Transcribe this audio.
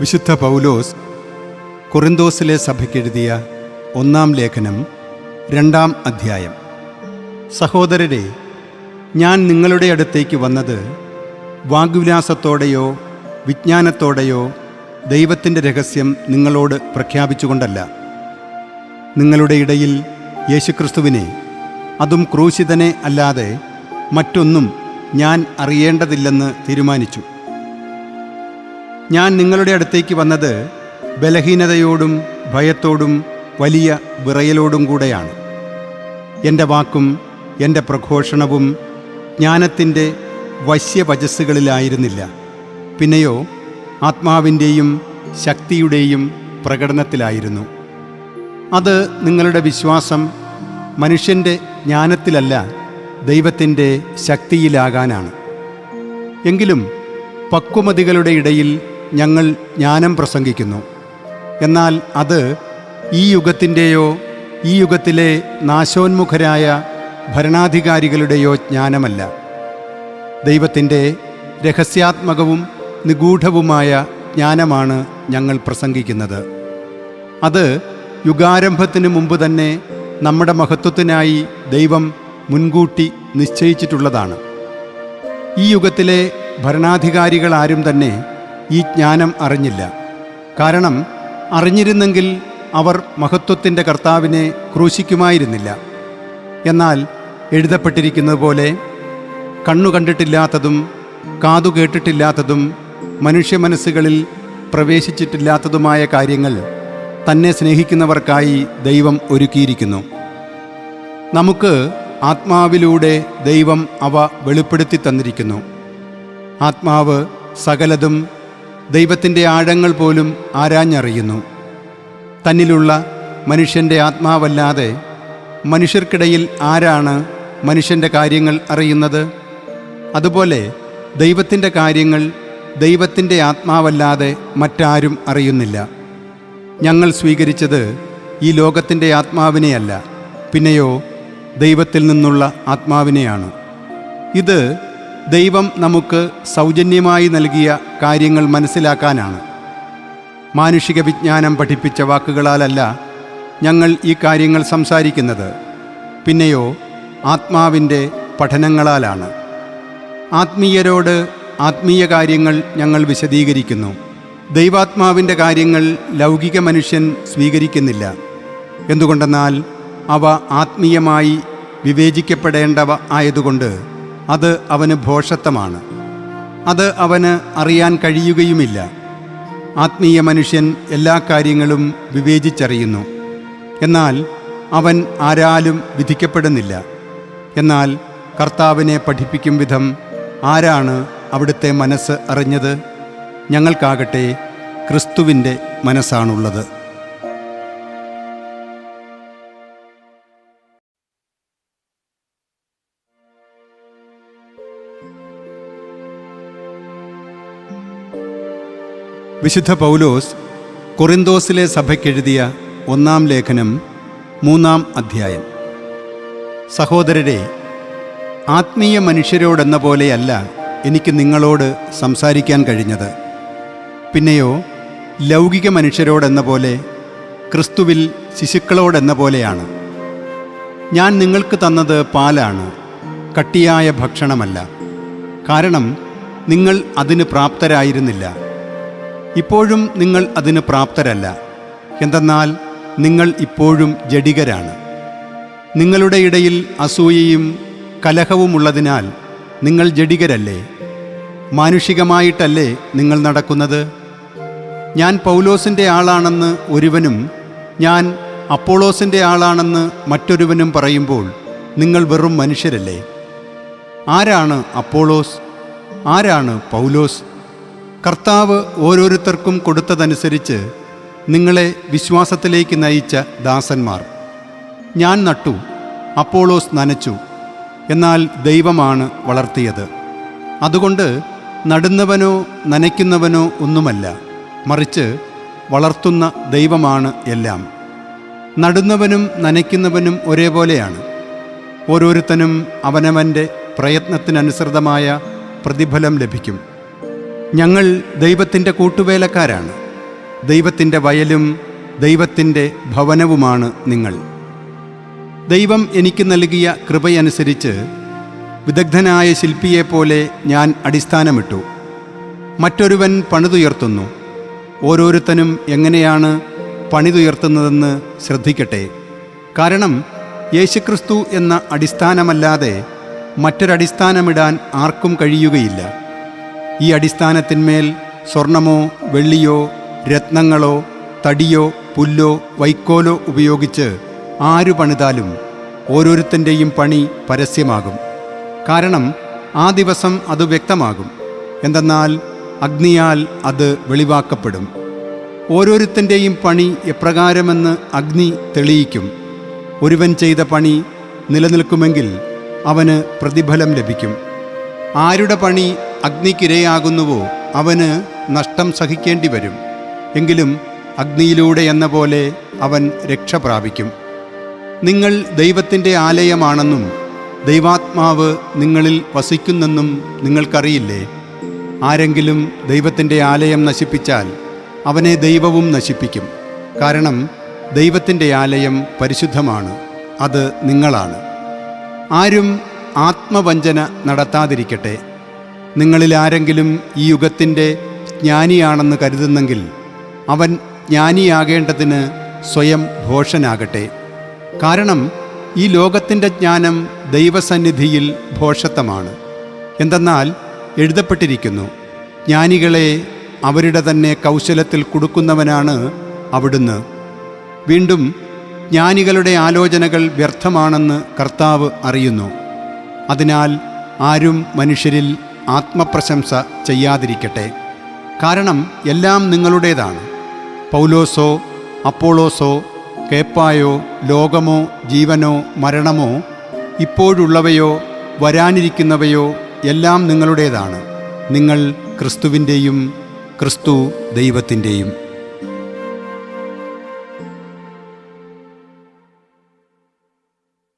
വിശുദ്ധ പൗലോസ് കൊറിന്തോസിലെ സഭയ്ക്കെഴുതിയ ഒന്നാം ലേഖനം രണ്ടാം അധ്യായം. സഹോദരരെ ഞാൻ നിങ്ങളുടെ അടുത്തേക്ക് വന്നത് വാഗ്വിലാസത്തോടെയോ വിജ്ഞാനത്തോടെയോ ദൈവത്തിന്റെ രഹസ്യം നിങ്ങളോട് പ്രഖ്യാപിച്ചുകൊണ്ടല്ല. നിങ്ങളുടെ ഇടയിൽ യേശുക്രിസ്തുവിനെ അതും ക്രൂശിതനെ അല്ലാതെ മറ്റൊന്നും ഞാൻ അറിയേണ്ടതില്ലെന്ന് തീരുമാനിച്ചു. ഞാൻ നിങ്ങളുടെ അടുത്തേക്ക് വന്നത് ബലഹീനതയോടും ഭയത്തോടും വലിയ വിറയലോടും കൂടെയാണ്. എന്റെ വാക്കും എന്റെ പ്രഘോഷണവും ജ്ഞാനത്തിന്റെ വശ്യവചസ്സുകളിലായിരുന്നില്ല. പിന്നെയോ ആത്മാവിന്റെയും ശക്തിയുടെയും പ്രകടനത്തിലായിരുന്നു. അത് നിങ്ങളുടെ വിശ്വാസം മനുഷ്യന്റെ ജ്ഞാനത്തിലല്ല ദൈവത്തിന്റെ ശക്തിയിലാകാനാണ്. എങ്കിലും പക്വമതികളുടെ ഇടയിൽ ഞങ്ങൾ ജ്ഞാനം പ്രസംഗിക്കുന്നു. എന്നാൽ അത് ഈ യുഗത്തിന്റെയോ ഈ യുഗത്തിലെ നാശോന്മുഖരായ ഭരണാധികാരികളുടെയോ ജ്ഞാനമല്ല. ദൈവത്തിന്റെ രഹസ്യാത്മകവും നിഗൂഢവുമായ ജ്ഞാനമാണ് ഞങ്ങൾ പ്രസംഗിക്കുന്നത്. അത് യുഗാരംഭത്തിന് മുമ്പ് തന്നെ നമ്മുടെ മഹത്വത്തിനായി ദൈവം മുൻകൂട്ടി നിശ്ചയിച്ചിട്ടുള്ളതാണ്. ഈ യുഗത്തിലെ ഭരണാധികാരികൾ ആരും തന്നെ ഈ ജ്ഞാനം അറിഞ്ഞില്ല. കാരണം അറിഞ്ഞിരുന്നെങ്കിൽ അവർ മഹത്വത്തിന്റെ കർത്താവിനെ ക്രൂശിക്കുമായിരുന്നില്ല. എന്നാൽ എഴുതപ്പെട്ടിരിക്കുന്നത് പോലെ കണ്ണു കണ്ടിട്ടില്ലാത്തതും കാതു കേട്ടിട്ടില്ലാത്തതും മനുഷ്യ മനസ്സുകളിൽ പ്രവേശിച്ചിട്ടില്ലാത്തതുമായ കാര്യങ്ങൾ തന്നെ സ്നേഹിക്കുന്നവർക്കായി ദൈവം ഒരുക്കിയിരിക്കുന്നു. നമുക്ക് ആത്മാവിലൂടെ ദൈവം അവ വെളിപ്പെടുത്തി തന്നിരിക്കുന്നു. ആത്മാവ് സകലതും ദൈവത്തിന്റെ ആഴങ്ങൾ പോലും ആരാഞ്ഞറിയുന്നു. തന്നിലുള്ള മനുഷ്യന്റെ ആത്മാവല്ലാതെ മനുഷ്യർക്കിടയിൽ ആരാണ് മനുഷ്യന്റെ കാര്യങ്ങൾ അറിയുന്നത്? അതുപോലെ ദൈവത്തിന്റെ കാര്യങ്ങൾ ദൈവത്തിന്റെ ആത്മാവല്ലാതെ മറ്റാരും അറിയുന്നില്ല. ഞങ്ങൾ സ്വീകരിച്ചത് ഈ ലോകത്തിന്റെ ആത്മാവിനെയല്ല പിന്നെയോ ദൈവത്തിൽ നിന്നുള്ള ആത്മാവിനെയാണ്. ഇത് ദൈവം നമുക്ക് സൗജന്യമായി നൽകിയ കാര്യങ്ങൾ മനസ്സിലാക്കാനാണ്. മാനുഷിക വിജ്ഞാനം പഠിപ്പിച്ച വാക്കുകളാലല്ല ഞങ്ങൾ ഈ കാര്യങ്ങൾ സംസാരിക്കുന്നത്. പിന്നെയോ ആത്മാവിന്റെ പഠനങ്ങളാലാണ്. ആത്മീയരോട് ആത്മീയ കാര്യങ്ങൾ ഞങ്ങൾ വിശദീകരിക്കുന്നു. ദൈവാത്മാവിന്റെ കാര്യങ്ങൾ ലൗകിക മനുഷ്യൻ സ്വീകരിക്കുന്നില്ല. എന്തുകൊണ്ടെന്നാൽ അവ ആത്മീയമായി വിവേചിക്കപ്പെടേണ്ടവ ആയതുകൊണ്ട് അത് അവന് ഭോഷത്വമാണ് അത് അവന് അറിയാൻ കഴിയുകയുമില്ല. ആത്മീയ മനുഷ്യൻ എല്ലാ കാര്യങ്ങളും വിവേചിച്ചറിയുന്നു. എന്നാൽ അവൻ ആരാലും വിധിക്കപ്പെടുന്നില്ല. എന്നാൽ കർത്താവിനെ പഠിപ്പിക്കും വിധം ആരാണ് അവിടുത്തെ മനസ്സ് അറിഞ്ഞത്? ഞങ്ങൾക്കാകട്ടെ ക്രിസ്തുവിന്റെ മനസ്സാണുള്ളത്. വിശുദ്ധ പൗലോസ് കൊറിന്തോസിലെ സഭയ്ക്കെഴുതിയ ഒന്നാം ലേഖനം മൂന്നാം അധ്യായം. സഹോദരരെ ആത്മീയ മനുഷ്യരോടെന്ന പോലെയല്ല എനിക്ക് നിങ്ങളോട് സംസാരിക്കാൻ കഴിഞ്ഞത്. പിന്നെയോ ലൗകിക മനുഷ്യരോടെന്ന പോലെ ക്രിസ്തുവിൽ ശിശുക്കളോടെന്ന പോലെയാണ്. ഞാൻ നിങ്ങൾക്ക് തന്നത് പാലാണ് കട്ടിയായ ഭക്ഷണമല്ല. കാരണം നിങ്ങൾ അതിന് പ്രാപ്തരായിരുന്നില്ല. ഇപ്പോഴും നിങ്ങൾ അതിന് പ്രാപ്തരല്ല. എന്തെന്നാൽ നിങ്ങൾ ഇപ്പോഴും ജഡികരാണ്. നിങ്ങളുടെ ഇടയിൽ അസൂയയും കലഹവുമുള്ളതിനാൽ നിങ്ങൾ ജഡികരല്ലേ? മാനുഷികമായിട്ടല്ലേ നിങ്ങൾ നടക്കുന്നത്? ഞാൻ പൗലോസിന്റെ ആളാണെന്ന് ഒരുവനും ഞാൻ അപ്പോളോസിന്റെ ആളാണെന്ന് മറ്റൊരുവനും പറയുമ്പോൾ നിങ്ങൾ വെറും മനുഷ്യരല്ലേ? ആരാണ് അപ്പോളോസ്? ആരാണ് പൗലോസ്? കർത്താവ് ഓരോരുത്തർക്കും കൊടുത്തതനുസരിച്ച് നിങ്ങളെ വിശ്വാസത്തിലേക്ക് നയിച്ച ദാസന്മാർ. ഞാൻ നട്ടു അപ്പോളോസ് നനച്ചു എന്നാൽ ദൈവമാണ് വളർത്തിയത്. അതുകൊണ്ട് നടുന്നവനോ നനയ്ക്കുന്നവനോ ഒന്നുമല്ല മറിച്ച് വളർത്തുന്ന ദൈവമാണ് എല്ലാം. നടുന്നവനും നനയ്ക്കുന്നവനും ഒരേപോലെയാണ്. ഓരോരുത്തനും അവനവന്റെ പ്രയത്നത്തിനനുസൃതമായ പ്രതിഫലം ലഭിക്കും. ഞങ്ങൾ ദൈവത്തിന്റെ കൂട്ടുവേലക്കാരാണ്. ദൈവത്തിന്റെ വയലും ദൈവത്തിന്റെ ഭവനവുമാണ് നിങ്ങൾ. ദൈവം എനിക്ക് നൽകിയ കൃപയനുസരിച്ച് വിദഗ്ധനായ ശില്പിയെപ്പോലെ ഞാൻ അടിസ്ഥാനമിട്ടു. മറ്റൊരുവൻ പണിതുയർത്തുന്നു. ഓരോരുത്തനും എങ്ങനെയാണ് പണിതുയർത്തുന്നതെന്ന് ശ്രദ്ധിക്കട്ടെ. കാരണം യേശുക്രിസ്തു എന്ന അടിസ്ഥാനമല്ലാതെ മറ്റൊരടിസ്ഥാനമിടാൻ ആർക്കും കഴിയുകയില്ല. ഈ അടിസ്ഥാനത്തിന്മേൽ സ്വർണമോ വെള്ളിയോ രത്നങ്ങളോ തടിയോ പുല്ലോ വൈക്കോലോ ഉപയോഗിച്ച് ആരു പണിതാലും ഓരോരുത്തന്റെയും പണി പരസ്യമാകും. കാരണം ആ ദിവസം അത് വ്യക്തമാകും. എന്തെന്നാൽ അഗ്നിയാൽ അത് വെളിവാക്കപ്പെടും. ഓരോരുത്തന്റെയും പണി എപ്രകാരമെന്ന് അഗ്നി തെളിയിക്കും. ഒരുവൻ ചെയ്ത പണി നിലനിൽക്കുമെങ്കിൽ അവന് പ്രതിഫലം ലഭിക്കും. ആരുടെ പണി അഗ്നിക്കിരയാകുന്നുവോ അവന് നഷ്ടം സഹിക്കേണ്ടി വരും എങ്കിലും അഗ്നിയിലൂടെ എന്ന പോലെ അവൻ രക്ഷ പ്രാപിക്കും. നിങ്ങൾ ദൈവത്തിന്റെ ആലയമാണെന്നും ദൈവാത്മാവ് നിങ്ങളിൽ വസിക്കുന്നെന്നും നിങ്ങൾക്കറിയില്ലേ? ആരെങ്കിലും ദൈവത്തിന്റെ ആലയം നശിപ്പിച്ചാൽ അവനെ ദൈവവും നശിപ്പിക്കും. കാരണം ദൈവത്തിന്റെ ആലയം പരിശുദ്ധമാണ് അത് നിങ്ങളാണ്. ആരും ആത്മവഞ്ചന നടത്താതിരിക്കട്ടെ. നിങ്ങളിൽ ആരെങ്കിലും ഈ യുഗത്തിന്റെ ജ്ഞാനിയാണെന്ന് കരുതുന്നെങ്കിൽ അവൻ ജ്ഞാനിയാകേണ്ടതിന് സ്വയം ഭോഷനാകട്ടെ. കാരണം ഈ ലോകത്തിന്റെ ജ്ഞാനം ദൈവസന്നിധിയിൽ ഭോഷത്വമാണ് എന്തെന്നാൽ എഴുതപ്പെട്ടിരിക്കുന്നു ജ്ഞാനികളെ അവരുടെ തന്നെ കൗശലത്തിൽ കൊടുക്കുന്നവനാണ് അവിടുന്ന്. വീണ്ടും ജ്ഞാനികളുടെ ആലോചനകൾ വ്യർത്ഥമാണെന്ന് കർത്താവ് അറിയുന്നു. അതിനാൽ ആരും മനുഷ്യരിൽ ആത്മപ്രശംസ ചെയ്യാതിരിക്കട്ടെ. കാരണം എല്ലാം നിങ്ങളുടേതാണ്. പൗലോസോ അപ്പോളോസോ കേപ്പായോ ലോകമോ ജീവനോ മരണമോ ഇപ്പോഴുള്ളവയോ വരാനിരിക്കുന്നവയോ എല്ലാം നിങ്ങളുടേതാണ്. നിങ്ങൾ ക്രിസ്തുവിന്റെയും ക്രിസ്തു ദൈവത്തിന്റെയും.